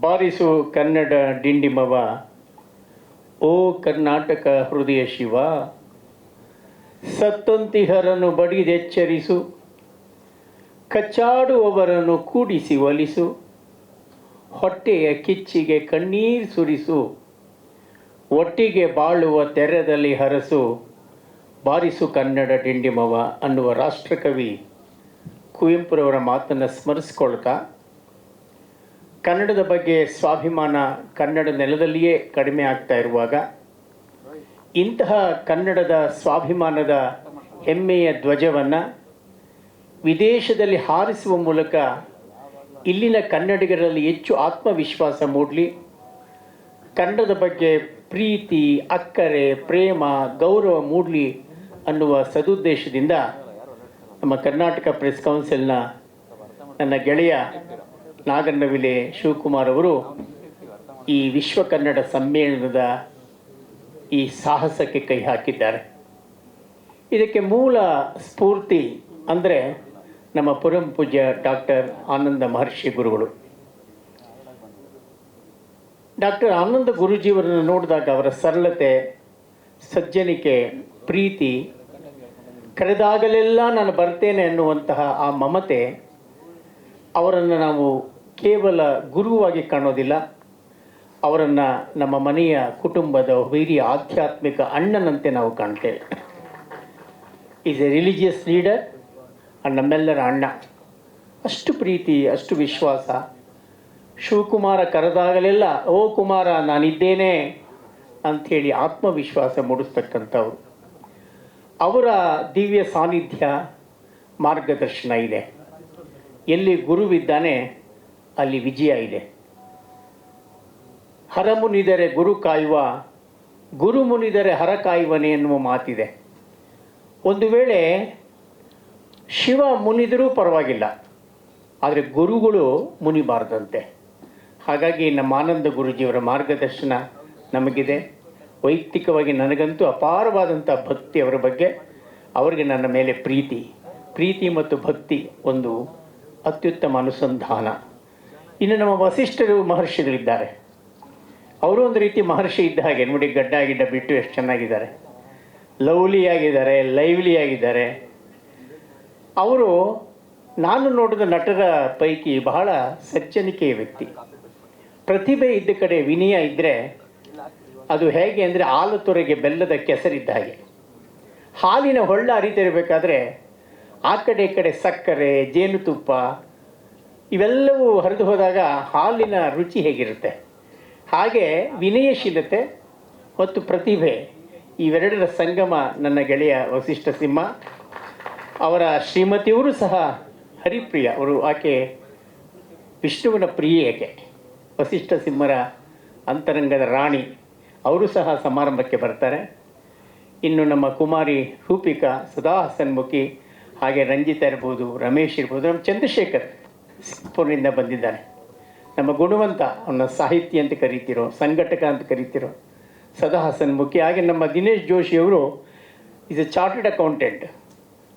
ಬಾರಿಸು ಕನ್ನಡ ಡಿಂಡಿಮವ, ಓ ಕರ್ನಾಟಕ ಹೃದಯ ಶಿವ. ಸತ್ತಂತಿಹರನ್ನು ಬಡಿದೆಚ್ಚರಿಸು, ಕಚ್ಚಾಡುವವರನ್ನು ಕೂಡಿಸಿ ಒಲಿಸು, ಹೊಟ್ಟೆಯ ಕಿಚ್ಚಿಗೆ ಕಣ್ಣೀರು ಸುರಿಸು, ಒಟ್ಟಿಗೆ ಬಾಳುವ ತೆರೆದಲ್ಲಿ ಹರಸು, ಬಾರಿಸು ಕನ್ನಡ ಡಿಂಡಿಮವ ಅನ್ನುವ ರಾಷ್ಟ್ರಕವಿ ಕುವೆಂಪುರವರ ಮಾತನ್ನು ಸ್ಮರಿಸ್ಕೊಳ್ತಾ ಕನ್ನಡದ ಬಗ್ಗೆ ಸ್ವಾಭಿಮಾನ ಕನ್ನಡ ನೆಲದಲ್ಲಿಯೇ ಕಡಿಮೆ ಆಗ್ತಾ ಇರುವಾಗ, ಇಂತಹ ಕನ್ನಡದ ಸ್ವಾಭಿಮಾನದ ಹೆಮ್ಮೆಯ ಧ್ವಜವನ್ನು ವಿದೇಶದಲ್ಲಿ ಹಾರಿಸುವ ಮೂಲಕ ಇಲ್ಲಿನ ಕನ್ನಡಿಗರಲ್ಲಿ ಹೆಚ್ಚು ಆತ್ಮವಿಶ್ವಾಸ ಮೂಡಲಿ. ಕನ್ನಡದ ಬಗ್ಗೆ ಪ್ರೀತಿ, ಅಕ್ಕರೆ, ಪ್ರೇಮ, ಗೌರವ ಮೂಡಲಿ ಅನ್ನುವ ಸದುದ್ದೇಶದಿಂದ ನಮ್ಮ ಕರ್ನಾಟಕ ಪ್ರೆಸ್ ಕೌನ್ಸಿಲ್ನ ನನ್ನ ಗೆಳೆಯ ನಾಗನ್ನವಿಲೆ ಶಿವಕುಮಾರ್ ಅವರು ಈ ವಿಶ್ವ ಕನ್ನಡ ಸಮ್ಮೇಳನದ ಈ ಸಾಹಸಕ್ಕೆ ಕೈ ಹಾಕಿದ್ದಾರೆ. ಇದಕ್ಕೆ ಮೂಲ ಸ್ಫೂರ್ತಿ ಅಂದರೆ ನಮ್ಮ ಪುರಂ ಪೂಜ್ಯ ಡಾಕ್ಟರ್ ಆನಂದ ಮಹರ್ಷಿ ಗುರುಗಳು. ಡಾಕ್ಟರ್ ಆನಂದ ಗುರುಜಿಯವರನ್ನು ನೋಡಿದಾಗ ಅವರ ಸರಳತೆ, ಸಜ್ಜನಿಕೆ, ಪ್ರೀತಿ, ಕರೆದಾಗಲೆಲ್ಲ ನಾನು ಬರ್ತೇನೆ ಅನ್ನುವಂತಹ ಆ ಮಮತೆ ಅವರನ್ನು ನಾವು ಕೇವಲ ಗುರುವಾಗಿ ಕಾಣೋದಿಲ್ಲ. ಅವರನ್ನು ನಮ್ಮ ಮನೆಯ ಕುಟುಂಬದ ಹಿರಿಯ ಆಧ್ಯಾತ್ಮಿಕ ಅಣ್ಣನಂತೆ ನಾವು ಕಾಣ್ತೇವೆ. ಈಸ್ ಎ ರಿಲಿಜಿಯಸ್ ಲೀಡರ್ ನಮ್ಮೆಲ್ಲರ ಅಣ್ಣ. ಅಷ್ಟು ಪ್ರೀತಿ, ಅಷ್ಟು ವಿಶ್ವಾಸ. ಶಿವಕುಮಾರ ಕರೆದಾಗಲೆಲ್ಲ, ಓ ಕುಮಾರ, ನಾನಿದ್ದೇನೆ ಅಂಥೇಳಿ ಆತ್ಮವಿಶ್ವಾಸ ಮೂಡಿಸ್ತಕ್ಕಂಥವ್ರು. ಅವರ ದಿವ್ಯ ಸಾನ್ನಿಧ್ಯ ಮಾರ್ಗದರ್ಶನ ಇದೆ. ಎಲ್ಲಿ ಗುರುವಿದ್ದಾನೆ ಅಲ್ಲಿ ವಿಜಯ ಇದೆ. ಹರ ಮುನಿದರೆ ಗುರು ಕಾಯುವ ಗುರು ಮುನಿದರೆ ಹರ ಕಾಯುವನೇ ಎನ್ನುವ ಮಾತಿದೆ. ಒಂದು ವೇಳೆ ಶಿವ ಮುನಿದರೂ ಪರವಾಗಿಲ್ಲ, ಆದರೆ ಗುರುಗಳು ಮುನಿಬಾರದಂತೆ. ಹಾಗಾಗಿ ನಮ್ಮ ಆನಂದ ಗುರುಜಿಯವರ ಮಾರ್ಗದರ್ಶನ ನಮಗಿದೆ. ವೈಯಕ್ತಿಕವಾಗಿ ನನಗಂತೂ ಅಪಾರವಾದಂಥ ಭಕ್ತಿ ಅವರ ಬಗ್ಗೆ, ಅವರಿಗೆ ನನ್ನ ಮೇಲೆ ಪ್ರೀತಿ ಪ್ರೀತಿ ಮತ್ತು ಭಕ್ತಿ ಒಂದು ಅತ್ಯುತ್ತಮ ಅನುಸಂಧಾನ. ಇನ್ನು ನಮ್ಮ ವಸಿಷ್ಠರು ಮಹರ್ಷಿಗಳಿದ್ದಾರೆ. ಅವರು ಒಂದು ರೀತಿ ಮಹರ್ಷಿ ಇದ್ದ ಹಾಗೆ, ನೋಡಿ ಗಡ್ಡ ಗಿಡ್ಡ ಬಿಟ್ಟು ಎಷ್ಟು ಚೆನ್ನಾಗಿದ್ದಾರೆ. ಲವ್ಲಿ ಆಗಿದ್ದಾರೆ ಲೈವ್ಲಿ ಆಗಿದ್ದಾರೆ ಅವರು ನಾನು ನೋಡಿದ ನಟರ ಪೈಕಿ ಬಹಳ ಸಜ್ಜನಿಕೆಯ ವ್ಯಕ್ತಿ. ಪ್ರತಿಭೆ ಇದ್ದ ಕಡೆ ವಿನಯ ಇದ್ದರೆ ಅದು ಹೇಗೆ ಅಂದರೆ ಹಾಲು ತೊರೆಗೆ ಬೆಲ್ಲದ ಕೆಸರಿದ್ದ ಹಾಗೆ. ಹಾಲಿನ ಹೊಳ್ಳ ಹರಿತಿರಬೇಕಾದ್ರೆ ಆ ಕಡೆ ಈ ಕಡೆ ಸಕ್ಕರೆ, ಜೇನುತುಪ್ಪ ಇವೆಲ್ಲವೂ ಹರಿದು ಹೋದಾಗ ಹಾಲಿನ ರುಚಿ ಹೇಗಿರುತ್ತೆ? ಹಾಗೆ ವಿನಯಶೀಲತೆ ಮತ್ತು ಪ್ರತಿಭೆ ಇವೆರಡರ ಸಂಗಮ ನನ್ನ ಗೆಳೆಯ ವಸಿಷ್ಠ ಸಿಂಹ. ಅವರ ಶ್ರೀಮತಿಯವರು ಸಹ ಹರಿಪ್ರಿಯ. ಅವರು ಆಕೆ ವಿಷ್ಣುವಿನ ಪ್ರಿಯೇಕೆ ವಸಿಷ್ಠ ಸಿಂಹರ ಅಂತರಂಗದ ರಾಣಿ. ಅವರು ಸಹ ಸಮಾರಂಭಕ್ಕೆ ಬರ್ತಾರೆ. ಇನ್ನು ನಮ್ಮ ಕುಮಾರಿ ರೂಪಿಕಾ, ಸದಾ ಹಸನ್ಮುಖಿ, ಹಾಗೆ ರಂಜಿತಾ ಇರ್ಬೋದು, ರಮೇಶ್ ಇರ್ಬೋದು, ನಮ್ಮ ಚಂದ್ರಶೇಖರ್. ಸಿಂಗಾಪುರ್ನಿಂದ ಬಂದಿದ್ದಾನೆ. ನಮ್ಮ ಗುಣವಂತ ಅವನ ಸಾಹಿತ್ಯ ಅಂತ ಕರಿತಿರೋ, ಸಂಘಟಕ ಅಂತ ಕರಿತಿರೋ ಸದಾ ಮುಖ್ಯ. ಹಾಗೆ ನಮ್ಮ ದಿನೇಶ್ ಜೋಶಿಯವರು ಇಸ್ ಎ ಚಾರ್ಟೆಡ್ ಅಕೌಂಟೆಂಟ್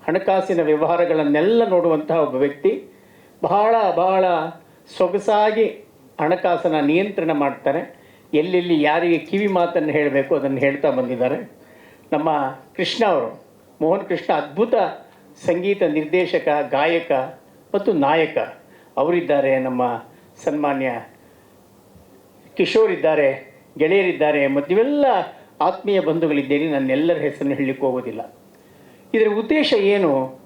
ಹಣಕಾಸಿನ ವ್ಯವಹಾರಗಳನ್ನೆಲ್ಲ ನೋಡುವಂತಹ ಒಬ್ಬ ವ್ಯಕ್ತಿ. ಬಹಳ ಬಹಳ ಸೊಗಸಾಗಿ ಹಣಕಾಸನ್ನ ನಿಯಂತ್ರಣ ಮಾಡ್ತಾರೆ ಎಲ್ಲೆಲ್ಲಿ ಯಾರಿಗೆ ಕಿವಿ ಮಾತನ್ನು ಹೇಳಬೇಕು ಅದನ್ನು ಹೇಳ್ತಾ ಬಂದಿದ್ದಾರೆ. ನಮ್ಮ ಕೃಷ್ಣ ಅವರು, ಮೋಹನ್ ಕೃಷ್ಣ ಅದ್ಭುತ ಸಂಗೀತ ನಿರ್ದೇಶಕ, ಗಾಯಕ ಮತ್ತು ನಾಯಕ. ಅವರಿದ್ದಾರೆ, ನಮ್ಮ ಸನ್ಮಾನ್ಯ ಕಿಶೋರ್ ಇದ್ದಾರೆ ಗೆಳೆಯರಿದ್ದಾರೆ, ಮತ್ತು ಇವೆಲ್ಲ ಆತ್ಮೀಯ ಬಂಧುಗಳಿದ್ದೇನೆ, ನನ್ನೆಲ್ಲರ ಹೆಸರನ್ನು ಹೇಳಲಿಕ್ಕೆ ಹೋಗೋದಿಲ್ಲ. ಇದರ ಉದ್ದೇಶ ಏನು?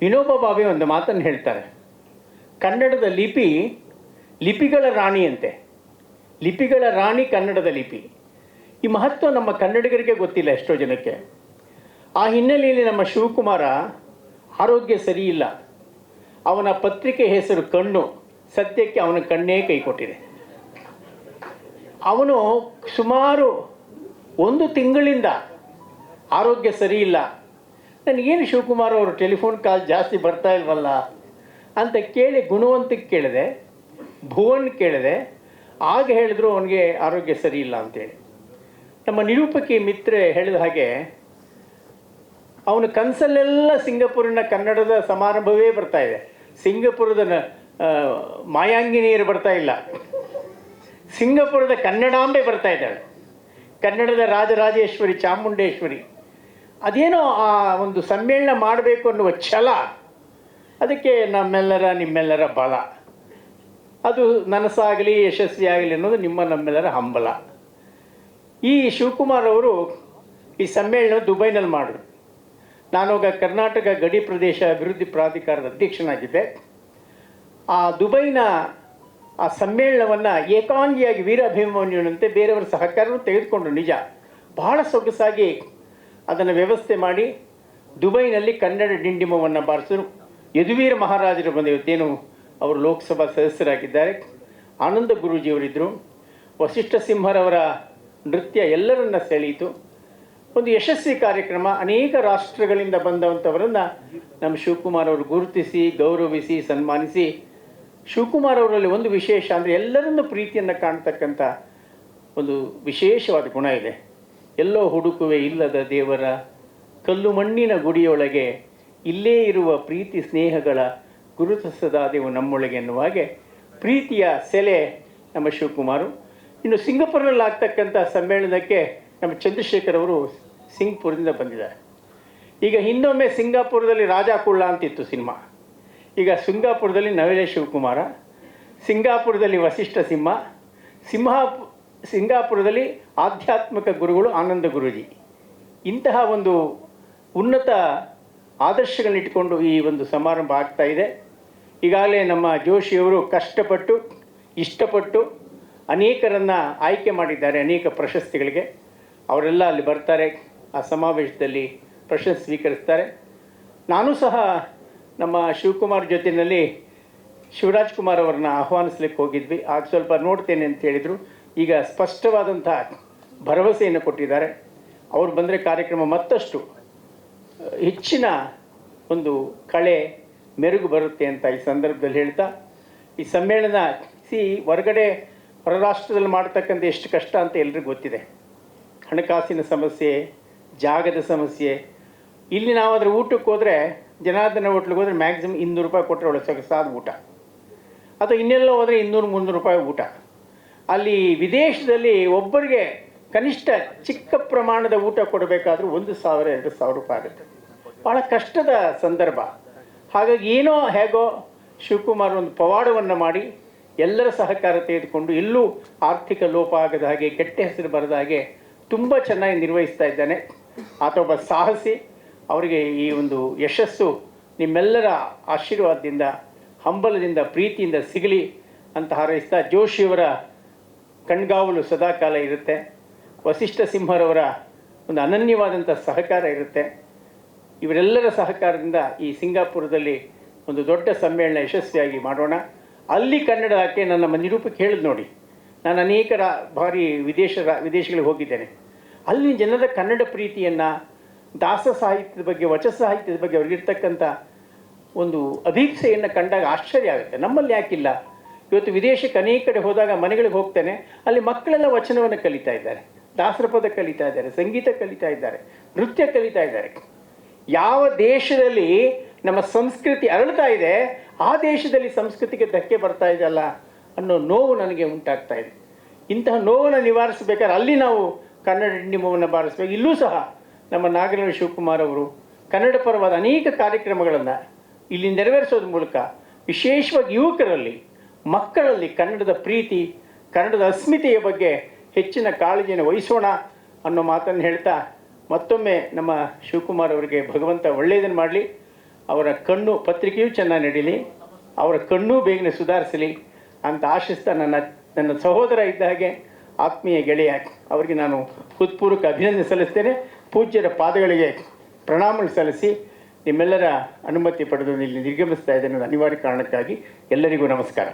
ವಿನೋಬ ಭಾವೆ ಒಂದು ಮಾತನ್ನು ಹೇಳ್ತಾರೆ. ಕನ್ನಡದ ಲಿಪಿ ಲಿಪಿಗಳ ರಾಣಿಯಂತೆ. ಲಿಪಿಗಳ ರಾಣಿ ಕನ್ನಡದ ಲಿಪಿ. ಈ ಮಹತ್ವ ನಮ್ಮ ಕನ್ನಡಿಗರಿಗೆ ಗೊತ್ತಿಲ್ಲ ಎಷ್ಟೋ ಜನಕ್ಕೆ. ಆ ಹಿನ್ನೆಲೆಯಲ್ಲಿ ನಮ್ಮ ಶಿವಕುಮಾರ ಆರೋಗ್ಯ ಸರಿಯಿಲ್ಲ ಅವನ ಪತ್ರಿಕೆ ಹೆಸರು ಕಣ್ಣು. ಸತ್ಯಕ್ಕೆ ಅವನ ಕಣ್ಣೇ ಕೈ ಕೊಟ್ಟಿದೆ. ಅವನು ಸುಮಾರು ಒಂದು ತಿಂಗಳಿಂದ ಆರೋಗ್ಯ ಸರಿ ಇಲ್ಲ. ನನಗೇನು ಶಿವಕುಮಾರ್ ಅವರು ಟೆಲಿಫೋನ್ ಕಾಲ್ ಜಾಸ್ತಿ ಬರ್ತಾ ಇಲ್ವಲ್ಲ ಅಂತ ಕೇಳಿ ಗುಣವಂತಕ್ಕೆ ಕೇಳಿದೆ, ಭುವನ್ ಕೇಳಿದೆ, ಆಗ ಹೇಳಿದ್ರು ಅವನಿಗೆ ಆರೋಗ್ಯ ಸರಿ ಇಲ್ಲ ಅಂತೇಳಿ. ನಮ್ಮ ನಿರೂಪಕಿ ಮಿತ್ರೆ ಹೇಳಿದ ಹಾಗೆ ಅವನ ಕನಸಲ್ಲೆಲ್ಲ ಸಿಂಗಪುರಿನ ಕನ್ನಡದ ಸಮಾರಂಭವೇ ಬರ್ತಾ ಇದೆ. ಸಿಂಗಪುರದ ಮಾಯಾಂಗಿನಿಯರು ಬರ್ತಾ ಇಲ್ಲ. ಸಿಂಗಾಪುರದ ಕನ್ನಡಾಂಬೆ ಬರ್ತಾ ಇದ್ದಾಳೆ. ಕನ್ನಡದ ರಾಜರಾಜೇಶ್ವರಿ, ಚಾಮುಂಡೇಶ್ವರಿ. ಅದೇನೋ ಆ ಒಂದು ಸಮ್ಮೇಳನ ಮಾಡಬೇಕು ಅನ್ನುವ ಛಲ. ಅದಕ್ಕೆ ನಮ್ಮೆಲ್ಲರ, ನಿಮ್ಮೆಲ್ಲರ ಬಲ. ಅದು ನನಸಾಗಲಿ ಯಶಸ್ವಿ ಆಗಲಿ ಅನ್ನೋದು ನಿಮ್ಮ ನಮ್ಮೆಲ್ಲರ ಹಂಬಲ. ಈ ಶಿವಕುಮಾರ್ ಅವರು ಈ ಸಮ್ಮೇಳನ ದುಬೈನಲ್ಲಿ ಮಾಡಿದ್ರು. ನಾನೀಗ ಕರ್ನಾಟಕ ಗಡಿ ಪ್ರದೇಶ ಅಭಿವೃದ್ಧಿ ಪ್ರಾಧಿಕಾರದ ಅಧ್ಯಕ್ಷನಾಗಿದ್ದೆ. ಆ ದುಬೈನ ಆ ಸಮ್ಮೇಳನವನ್ನು ಏಕಾಂಗಿಯಾಗಿ ವೀರಾಭಿಮನ್ಯುನಂತೆ ಬೇರೆಯವರ ಸಹಕಾರವನ್ನು ತೆಗೆದುಕೊಂಡು ನಿಜ. ಬಹಳ ಸೊಗಸಾಗಿ ಅದನ್ನು ವ್ಯವಸ್ಥೆ ಮಾಡಿ ದುಬೈನಲ್ಲಿ ಕನ್ನಡ ಡಿಂಡಿಮವನ್ನು ಬಾರಿಸಿದರು ಯದುವೀರ ಮಹಾರಾಜರು ಬಂದ ಇವತ್ತೇನು ಅವರು ಲೋಕಸಭಾ ಸದಸ್ಯರಾಗಿದ್ದಾರೆ. ಆನಂದ ಗುರೂಜಿಯವರಿದ್ದರು ವಸಿಷ್ಠ ಸಿಂಹರವರ ನೃತ್ಯ ಎಲ್ಲರನ್ನ ಸೆಳೆಯಿತು. ಒಂದು ಯಶಸ್ವಿ ಕಾರ್ಯಕ್ರಮ ಅನೇಕ ರಾಷ್ಟ್ರಗಳಿಂದ ಬಂದಂಥವರನ್ನು ನಮ್ಮ ಶಿವಕುಮಾರ್ ಅವರು ಗುರುತಿಸಿ, ಗೌರವಿಸಿ, ಸನ್ಮಾನಿಸಿ, ಶಿವಕುಮಾರ್ ಅವರಲ್ಲಿ ಒಂದು ವಿಶೇಷ ಅಂದರೆ ಎಲ್ಲರನ್ನೂ ಪ್ರೀತಿಯನ್ನು ಕಾಣ್ತಕ್ಕಂಥ ಒಂದು ವಿಶೇಷವಾದ ಗುಣ ಇದೆ. ಎಲ್ಲೋ ಹುಡುಕುವೆ ಇಲ್ಲದ ದೇವರ ಕಲ್ಲು ಮಣ್ಣಿನ ಗುಡಿಯೊಳಗೆ ಇಲ್ಲೇ ಇರುವ ಪ್ರೀತಿ ಸ್ನೇಹಗಳ ಗುರುತಿಸದಾದೆವು ನಮ್ಮೊಳಗೆ ಎನ್ನುವ ಹಾಗೆ ಪ್ರೀತಿಯ ಸೆಲೆ ನಮ್ಮ ಶಿವಕುಮಾರು. ಇನ್ನು ಸಿಂಗಪುರಲ್ಲಿ ಆಗ್ತಕ್ಕಂಥ ಸಮ್ಮೇಳನಕ್ಕೆ ನಮ್ಮ ಚಂದ್ರಶೇಖರ್ ಅವರು ಸಿಂಗ್ಪುರದಿಂದ ಬಂದಿದ್ದಾರೆ. ಈಗ ಹಿಂದೊಮ್ಮೆ ಸಿಂಗಾಪುರದಲ್ಲಿ ರಾಜಾ ಕುಳ್ಳ ಅಂತಿತ್ತು ಸಿನಿಮಾ. ಈಗ ಸಿಂಗಾಪುರದಲ್ಲಿ ನವಲೆ ಶಿವಕುಮಾರ, ಸಿಂಗಾಪುರದಲ್ಲಿ ವಸಿಷ್ಠ ಸಿಂಹ ಸಿಂಹ ಸಿಂಗಾಪುರದಲ್ಲಿ ಆಧ್ಯಾತ್ಮಿಕ ಗುರುಗಳು ಆನಂದ ಗುರುಜಿ. ಇಂತಹ ಒಂದು ಉನ್ನತ ಆದರ್ಶಗಳನ್ನಿಟ್ಟುಕೊಂಡು ಈ ಒಂದು ಸಮಾರಂಭ ಆಗ್ತಾ ಇದೆ. ಈಗಾಗಲೇ ನಮ್ಮ ಜೋಶಿಯವರು ಕಷ್ಟಪಟ್ಟು, ಇಷ್ಟಪಟ್ಟು ಅನೇಕರನ್ನು ಆಯ್ಕೆ ಮಾಡಿದ್ದಾರೆ, ಅನೇಕ ಪ್ರಶಸ್ತಿಗಳಿಗೆ. ಅವರೆಲ್ಲ ಅಲ್ಲಿ ಬರ್ತಾರೆ, ಆ ಸಮಾವೇಶದಲ್ಲಿ ಪ್ರಶಸ್ತಿ ಸ್ವೀಕರಿಸ್ತಾರೆ. ನಾನು ಸಹ ನಮ್ಮ ಶಿವಕುಮಾರ್ ಜೊತೆಯಲ್ಲಿ ಶಿವರಾಜ್ ಕುಮಾರ್ ಅವರನ್ನ ಆಹ್ವಾನಿಸ್ಲಿಕ್ಕೆ ಹೋಗಿದ್ವಿ. ಆಗ ಸ್ವಲ್ಪ ನೋಡ್ತೇನೆ ಅಂತ ಹೇಳಿದರು. ಈಗ ಸ್ಪಷ್ಟವಾದಂಥ ಭರವಸೆಯನ್ನು ಕೊಟ್ಟಿದ್ದಾರೆ. ಅವರು ಬಂದರೆ ಕಾರ್ಯಕ್ರಮ ಮತ್ತಷ್ಟು ಹೆಚ್ಚಿನ ಒಂದು ಕಳೆ ಮೆರುಗು ಬರುತ್ತೆ ಅಂತ ಈ ಸಂದರ್ಭದಲ್ಲಿ ಹೇಳ್ತಾ, ಈ ಸಮ್ಮೇಳನ ಸಿ, ಹೊರಗಡೆ ಹೊರರಾಷ್ಟ್ರದಲ್ಲಿ ಮಾಡ್ತಕ್ಕಂಥ ಎಷ್ಟು ಕಷ್ಟ ಅಂತ ಎಲ್ರಿಗೂ ಗೊತ್ತಿದೆ. ಹಣಕಾಸಿನ ಸಮಸ್ಯೆ, ಜಾಗದ ಸಮಸ್ಯೆ. ಇಲ್ಲಿ ನಾವು ಅದರ ಊಟಕ್ಕೆ ಹೋದರೆ, ಜನಾರ್ದನ ಹೋಟ್ಲಿಗೆ ಹೋದರೆ ಮ್ಯಾಕ್ಸಿಮಮ್ ಇನ್ನೂರು ರೂಪಾಯಿ ಕೊಟ್ಟರೆ ಒಳ್ಳೆ ಸೊಗಸಾದ ಊಟ. ಅಥವಾ ಇನ್ನೆಲ್ಲ ಹೋದರೆ ಇನ್ನೂರು ಮುನ್ನೂರು ರೂಪಾಯಿ ಊಟ. ಅಲ್ಲಿ ವಿದೇಶದಲ್ಲಿ ಒಬ್ಬರಿಗೆ ಕನಿಷ್ಠ ಚಿಕ್ಕ ಪ್ರಮಾಣದ ಊಟ ಕೊಡಬೇಕಾದ್ರೂ ಒಂದು ಸಾವಿರ, ಎರಡು ಸಾವಿರ ರೂಪಾಯಿ ಆಗುತ್ತೆ. ಭಾಳ ಕಷ್ಟದ ಸಂದರ್ಭ. ಹಾಗಾಗಿ ಏನೋ ಹೇಗೋ ಶಿವಕುಮಾರ್ ಒಂದು ಪವಾಡವನ್ನು ಮಾಡಿ ಎಲ್ಲರ ಸಹಕಾರ ತೆಗೆದುಕೊಂಡು ಎಲ್ಲೂ ಆರ್ಥಿಕ ಲೋಪ ಆಗದ ಹಾಗೆ, ಕೆಟ್ಟ ಹೆಸರು ಬರದ ಹಾಗೆ ತುಂಬ ಚೆನ್ನಾಗಿ ನಿರ್ವಹಿಸ್ತಾ ಇದ್ದಾನೆ. ಆತ ಒಬ್ಬ ಸಾಹಸಿ. ಅವರಿಗೆ ಈ ಒಂದು ಯಶಸ್ಸು ನಿಮ್ಮೆಲ್ಲರ ಆಶೀರ್ವಾದದಿಂದ, ಹಂಬಲದಿಂದ, ಪ್ರೀತಿಯಿಂದ ಸಿಗಲಿ ಅಂತ ಹಾರೈಸ್ತಾ ಜೋಶಿಯವರ ಕಣ್ಗಾವಲು ಸದಾಕಾಲ ಇರುತ್ತೆ. ವಸಿಷ್ಠ ಸಿಂಹರವರ ಒಂದು ಅನನ್ಯವಾದಂಥ ಸಹಕಾರ ಇರುತ್ತೆ. ಇವರೆಲ್ಲರ ಸಹಕಾರದಿಂದ ಈ ಸಿಂಗಾಪುರದಲ್ಲಿ ಒಂದು ದೊಡ್ಡ ಸಮ್ಮೇಳನ ಯಶಸ್ವಿಯಾಗಿ ಮಾಡೋಣ. ಅಲ್ಲಿ ಕನ್ನಡ ಕನ್ನಡಕ್ಕೆ ನನ್ನ ನಿರೂಪಕ್ಕೆ ಹೇಳಿದ್ ನೋಡಿ. ನಾನು ಅನೇಕ ಬಾರಿ ವಿದೇಶ ವಿದೇಶಗಳಿಗೆ ಹೋಗಿದ್ದೇನೆ. ಅಲ್ಲಿ ಜನರ ಕನ್ನಡ ಪ್ರೀತಿಯನ್ನು, ದಾಸ ಸಾಹಿತ್ಯದ ಬಗ್ಗೆ ವಚ ಸಾಹಿತ್ಯದ ಬಗ್ಗೆ ಅವರಿಗಿರ್ತಕ್ಕಂಥ ಒಂದು ಅಭೀಕ್ಷೆಯನ್ನು ಕಂಡಾಗ ಆಶ್ಚರ್ಯ ಆಗುತ್ತೆ. ನಮ್ಮಲ್ಲಿ ಯಾಕಿಲ್ಲ? ಇವತ್ತು ವಿದೇಶಕ್ಕೆ ಅನೇಕ ಕಡೆ ಹೋದಾಗ ಮನೆಗಳಿಗೆ ಹೋಗ್ತೇನೆ. ಅಲ್ಲಿ ಮಕ್ಕಳೆಲ್ಲ ವಚನವನ್ನು ಕಲಿತಾ ಇದ್ದಾರೆ. ದಾಸರ ಪದ ಕಲಿತಾ ಇದ್ದಾರೆ, ಸಂಗೀತ ಕಲಿತಾ ಇದ್ದಾರೆ, ನೃತ್ಯ ಕಲಿತಾ ಇದ್ದಾರೆ. ಯಾವ ದೇಶದಲ್ಲಿ ನಮ್ಮ ಸಂಸ್ಕೃತಿ ಅರಳ್ತಾ ಇದೆ, ಆ ದೇಶದಲ್ಲಿ ಸಂಸ್ಕೃತಿಗೆ ಧಕ್ಕೆ ಬರ್ತಾ ಇದೆಯಲ್ಲ ಅನ್ನೋ ನೋವು ನನಗೆ ಉಂಟಾಗ್ತಾ ಇದೆ. ಇಂತಹ ನೋವನ್ನು ನಿವಾರಿಸಬೇಕಾದ್ರೆ ಅಲ್ಲಿ ನಾವು ಕನ್ನಡ ಹಿಂಡಿಮವನ್ನು ಬಾರಿಸಬೇಕು. ಇಲ್ಲೂ ಸಹ ನಮ್ಮ ನಾಗರಾಜ ಶಿವಕುಮಾರ್ ಅವರು ಕನ್ನಡ ಪರವಾದ ಅನೇಕ ಕಾರ್ಯಕ್ರಮಗಳನ್ನು ಇಲ್ಲಿ ನೆರವೇರಿಸೋದ್ರ ಮೂಲಕ ವಿಶೇಷವಾಗಿ ಯುವಕರಲ್ಲಿ, ಮಕ್ಕಳಲ್ಲಿ ಕನ್ನಡದ ಪ್ರೀತಿ, ಕನ್ನಡದ ಅಸ್ಮಿತೆಯ ಬಗ್ಗೆ ಹೆಚ್ಚಿನ ಕಾಳಜಿಯನ್ನು ವಹಿಸೋಣ ಅನ್ನೋ ಮಾತನ್ನು ಹೇಳ್ತಾ ಮತ್ತೊಮ್ಮೆ ನಮ್ಮ ಶಿವಕುಮಾರ್ ಅವರಿಗೆ ಭಗವಂತ ಒಳ್ಳೆಯದನ್ನು ಮಾಡಲಿ. ಅವರ ಕಣ್ಣು ಪತ್ರಿಕೆಯೂ ಚೆನ್ನಾಗಿ ನಡೀಲಿ. ಅವರ ಕಣ್ಣು ಬೇಗನೆ ಸುಧಾರಿಸಲಿ. ಅಂತ ಆಶಿಸ್ತಾ ನನ್ನ ನನ್ನ ಸಹೋದರ ಇದ್ದ ಹಾಗೆ ಆತ್ಮೀಯ ಗೆಳೆಯ, ಅವರಿಗೆ ನಾನು ಹೃತ್ಪೂರ್ವಕ ಅಭಿನಂದನೆ ಸಲ್ಲಿಸ್ತೇನೆ. ಪೂಜ್ಯರ ಪಾದಗಳಿಗೆ ಪ್ರಣಾಮ ಸಲ್ಲಿಸಿ ನಿಮ್ಮೆಲ್ಲರ ಅನುಮತಿ ಪಡೆದು ಇಲ್ಲಿ ನಿರ್ಗಮಿಸ್ತಾ ಇದ್ದೇನೆ ಅನಿವಾರ್ಯ ಕಾರಣಕ್ಕಾಗಿ ಎಲ್ಲರಿಗೂ ನಮಸ್ಕಾರ.